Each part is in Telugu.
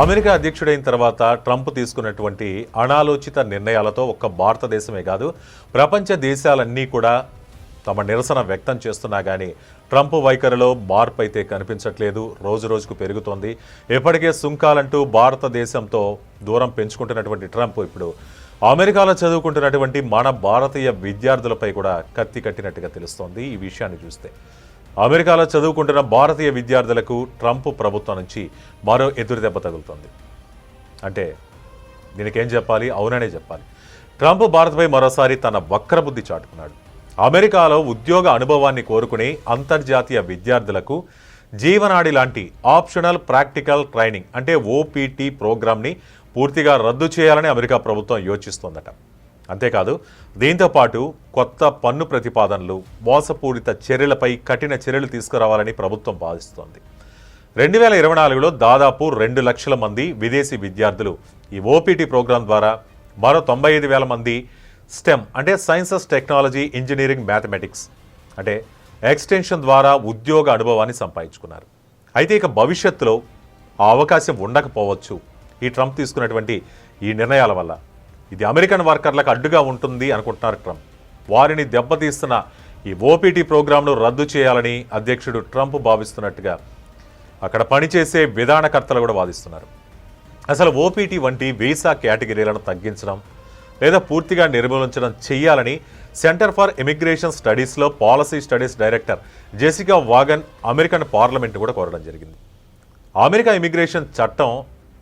అమెరికా అధ్యక్షుడైన తర్వాత ట్రంప్ తీసుకున్నటువంటి అనాలోచిత నిర్ణయాలతో ఒక్క భారతదేశమే కాదు ప్రపంచ దేశాలన్నీ కూడా తమ నిరసన వ్యక్తం చేస్తున్నా కానీ ట్రంప్ వైఖరిలో మార్పు అయితే కనిపించట్లేదు రోజు రోజుకు పెరుగుతోంది. ఇప్పటికే సుంకాలంటూ భారతదేశంతో దూరం పెంచుకుంటున్నటువంటి ట్రంప్ ఇప్పుడు అమెరికాలో చదువుకుంటున్నటువంటి మన భారతీయ విద్యార్థులపై కూడా కత్తి కట్టినట్టుగా తెలుస్తోంది ఈ విషయాన్ని చూస్తే. అమెరికాలో చదువుకుంటున్న భారతీయ విద్యార్థులకు ట్రంప్ ప్రభుత్వం నుంచి మరో ఎదురుదెబ్బ తగులుతోంది. అంటే దీనికేం చెప్పాలి? అవుననే చెప్పాలి. ట్రంప్ భారత్పై మరోసారి తన వక్రబుద్ధి చాటుకున్నాడు. అమెరికాలో ఉద్యోగ అనుభవాన్ని కోరుకునే అంతర్జాతీయ విద్యార్థులకు జీవనాడి లాంటి ఆప్షనల్ ప్రాక్టికల్ ట్రైనింగ్ అంటే ఓపీటీ ప్రోగ్రామ్ని పూర్తిగా రద్దు చేయాలని అమెరికా ప్రభుత్వం యోచిస్తోందట. అంతేకాదు దీంతో పాటు కొత్త పన్ను ప్రతిపాదనలు మోసపూరిత చర్యలపై కఠిన చర్యలు తీసుకురావాలని ప్రభుత్వం భావిస్తోంది. రెండు వేల ఇరవై నాలుగులో దాదాపు రెండు లక్షల మంది విదేశీ విద్యార్థులు ఈ ఓపీటీ ప్రోగ్రాం ద్వారా మరో తొంభై ఐదు వేల మంది స్టెమ్ అంటే సైన్సెస్ టెక్నాలజీ ఇంజనీరింగ్ మ్యాథమెటిక్స్ అంటే ఎక్స్టెన్షన్ ద్వారా ఉద్యోగ అనుభవాన్ని సంపాదించుకున్నారు. అయితే ఇక భవిష్యత్తులో ఆ అవకాశం ఉండకపోవచ్చు ఈ ట్రంప్ తీసుకున్నటువంటి ఈ నిర్ణయాల వల్ల. ఇది అమెరికన్ వర్కర్లకు అడ్డుగా ఉంటుంది అనుకుంటున్నారు ట్రంప్. వారిని దెబ్బతీస్తున్న ఈ ఓపీటీ ప్రోగ్రాంను రద్దు చేయాలని అధ్యక్షుడు ట్రంప్ భావిస్తున్నట్టుగా అక్కడ పనిచేసే విధానకర్తలు కూడా వాదిస్తున్నారు. అసలు ఓపీటీ వంటి వీసా కేటగిరీలను తగ్గించడం లేదా పూర్తిగా నిర్మూలించడం చేయాలని సెంటర్ ఫర్ ఇమిగ్రేషన్ స్టడీస్లో policy studies director Jessica Vaughan American parliament కూడా కోరడం జరిగింది. అమెరికా ఇమిగ్రేషన్ చట్టం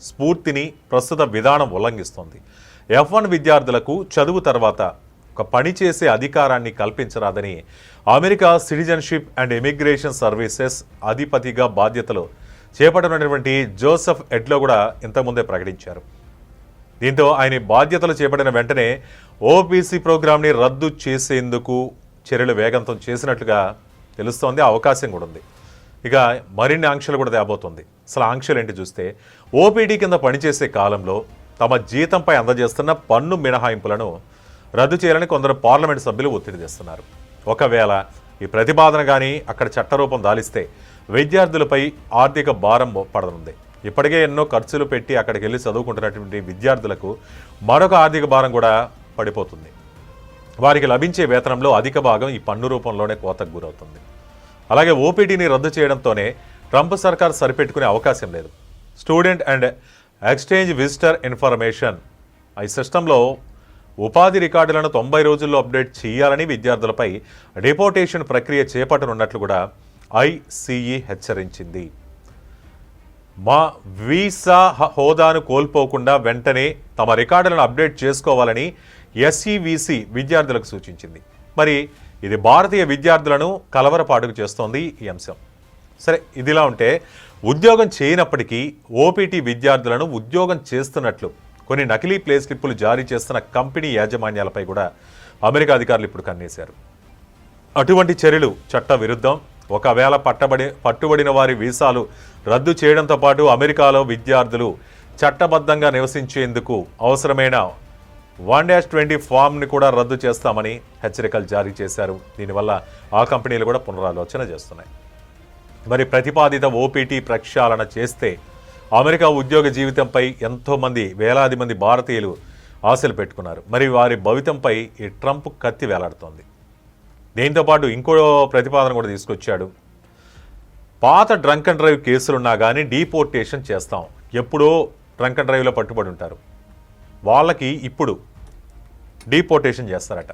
స్ఫూర్తిని ప్రస్తుత విధానం ఉల్లంఘిస్తోంది. ఎఫ్ వన్ విద్యార్థులకు చదువు తర్వాత ఒక పని చేసే అధికారాన్ని కల్పించరాదని America citizenship and immigration services అధిపతిగా బాధ్యతలు చేపట్టనున్నటువంటి జోసెఫ్ ఎడ్లో కూడా ఇంతకుముందే ప్రకటించారు. దీంతో ఆయన బాధ్యతలు చేపట్టిన వెంటనే ఓబీసీ ప్రోగ్రామ్ని రద్దు చేసేందుకు చర్యలు వేగంతం చేసినట్లుగా తెలుస్తోంది. ఆ అవకాశం కూడా ఉంది. ఇక మరిన్ని ఆంక్షలు కూడా తేబోతుంది. అసలు ఆంక్షలు ఏంటి చూస్తే ఓపీడీ కింద పనిచేసే కాలంలో తమ జీతంపై అందజేస్తున్న పన్ను మినహాయింపులను రద్దు చేయాలని కొందరు పార్లమెంట్ సభ్యులు ఒత్తిడి తెస్తున్నారు. ఒకవేళ ఈ ప్రతిపాదన కానీ అక్కడ చట్టరూపం దాలిస్తే విద్యార్థులపై ఆర్థిక భారం పడనుంది. ఇప్పటికే ఎన్నో ఖర్చులు పెట్టి అక్కడికి వెళ్ళి చదువుకుంటున్నటువంటి విద్యార్థులకు మరొక ఆర్థిక భారం కూడా పడిపోతుంది. వారికి లభించే వేతనంలో అధిక భాగం ఈ పన్ను రూపంలోనే కోతకు గురవుతుంది. అలాగే ఓపీడీని రద్దు చేయడంతోనే ట్రంప్ సర్కార్ సరిపెట్టుకునే అవకాశం లేదు. Student and exchange visitor information. ఈ సిస్టంలో ఉపాధి రికార్డులను తొంభై రోజుల్లో అప్డేట్ చేయాలని విద్యార్థులపై డిపోటేషన్ ప్రక్రియ చేపట్టనున్నట్లు కూడా ఐసీఈ హెచ్చరించింది. మా వీసా హ- హోదాను కోల్పోకుండా వెంటనే తమ రికార్డులను అప్డేట్ చేసుకోవాలని ఎస్ఈవిసి విద్యార్థులకు సూచించింది. మరి ఇది భారతీయ విద్యార్థులను కలవరపాటుకు చేస్తోంది ఈ అంశం. సరే ఇదిలా ఉంటే ఉద్యోగం చేయనప్పటికీ ఓపీటీ విద్యార్థులను ఉద్యోగం చేస్తున్నట్లు కొన్ని నకిలీ ప్లే స్లిప్పులు జారీ చేస్తున్న కంపెనీ యాజమాన్యాలపై కూడా అమెరికా అధికారులు ఇప్పుడు కన్నేశారు. అటువంటి చర్యలు చట్ట విరుద్ధం. ఒకవేళ పట్టబడి పట్టుబడిన వారి వీసాలు రద్దు చేయడంతో పాటు అమెరికాలో విద్యార్థులు చట్టబద్ధంగా నివసించేందుకు అవసరమైన వన్ డాష్ ట్వంటీ ఫామ్ని కూడా రద్దు చేస్తామని హెచ్చరికలు జారీ చేశారు. దీనివల్ల ఆ కంపెనీలు కూడా పునరాలోచన చేస్తున్నాయి. మరి ప్రతిపాదిత ఓపీటీ ప్రక్షాళన చేస్తే అమెరికా ఉద్యోగ జీవితంపై ఎంతోమంది వేలాది మంది భారతీయులు ఆశలు పెట్టుకున్నారు. మరి వారి భవితంపై ఈ ట్రంప్ కత్తి వేలాడుతోంది. దీంతో పాటు ఇంకో ప్రతిపాదన కూడా తీసుకొచ్చాడు. పాత డ్రంక్ అండ్ డ్రైవ్ కేసులున్నా కానీ డీపోర్టేషన్ చేస్తాం. ఎప్పుడో డ్రంక్ అండ్ డ్రైవ్లో పట్టుబడి ఉంటారు. వాళ్ళకి ఇప్పుడు డీపోర్టేషన్ చేస్తారట.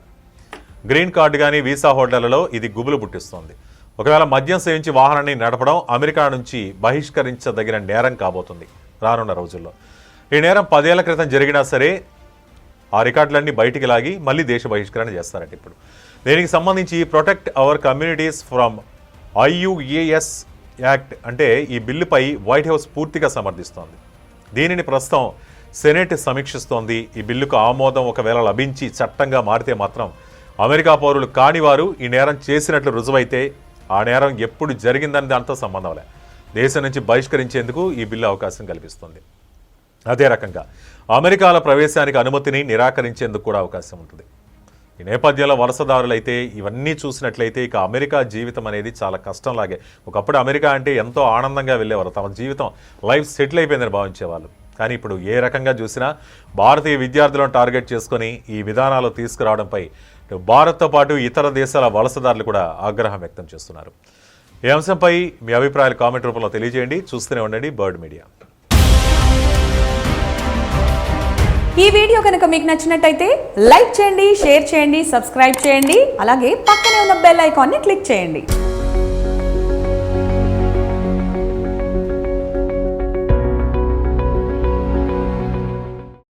గ్రీన్ కార్డు కానీ వీసా హోటళ్ళలో ఇది గుబులు పుట్టిస్తోంది. ఒకవేళ మద్యం సేవించి వాహనాన్ని నడపడం అమెరికా నుంచి బహిష్కరించదగిన నేరం కాబోతుంది రానున్న రోజుల్లో. ఈ నేరం పదేళ్ళ క్రితం జరిగినా సరే ఆ రికార్డులన్నీ బయటికి లాగి మళ్ళీ దేశ బహిష్కరణ చేస్తారట ఇప్పుడు. దీనికి సంబంధించి protect our communities from IUAS act అంటే ఈ బిల్లుపై వైట్ హౌస్ పూర్తిగా సమర్థిస్తోంది. దీనిని ప్రస్తుతం సెనేట్ సమీక్షిస్తోంది. ఈ బిల్లుకు ఆమోదం ఒకవేళ లభించి చట్టంగా మారితే మాత్రం అమెరికా పౌరులు కానివారు ఈ నేరం చేసినట్లు రుజువైతే ఆ నేరం ఎప్పుడు జరిగిందని దాంతో సంబంధం లే. దేశం నుంచి బహిష్కరించేందుకు ఈ బిల్లు అవకాశం కల్పిస్తుంది. అదే రకంగా అమెరికాల ప్రవేశానికి అనుమతిని నిరాకరించేందుకు కూడా అవకాశం ఉంటుంది. ఈ నేపథ్యంలో వలసదారులైతే ఇవన్నీ చూసినట్లయితే ఇక అమెరికా జీవితం అనేది చాలా కష్టంలాగే. ఒకప్పుడు అమెరికా అంటే ఎంతో ఆనందంగా వెళ్ళేవారు. తమ జీవితం లైఫ్ సెటిల్ అయిపోయిందని భావించేవాళ్ళు. కానీ ఇప్పుడు ఏ రకంగా చూసినా భారతీయ విద్యార్థులను టార్గెట్ చేసుకొని ఈ విధానాలు తీసుకురావడంపై భారత్తో పాటు ఇతర దేశాల వలసదారులు కూడా ఆగ్రహం వ్యక్తం చేస్తున్నారు. ఈ అంశంపై మీ అభిప్రాయాలు కామెంట్ రూపంలో తెలియజేయండి. చూస్తూనే ఉండండి బర్డ్ మీడియా. ఈ వీడియో కనుక మీకు నచ్చినట్టయితే లైక్ చేయండి షేర్ చేయండి సబ్స్క్రైబ్ చేయండి అలాగే పక్కనే ఉన్న బెల్ ఐకాన్ని క్లిక్ చేయండి.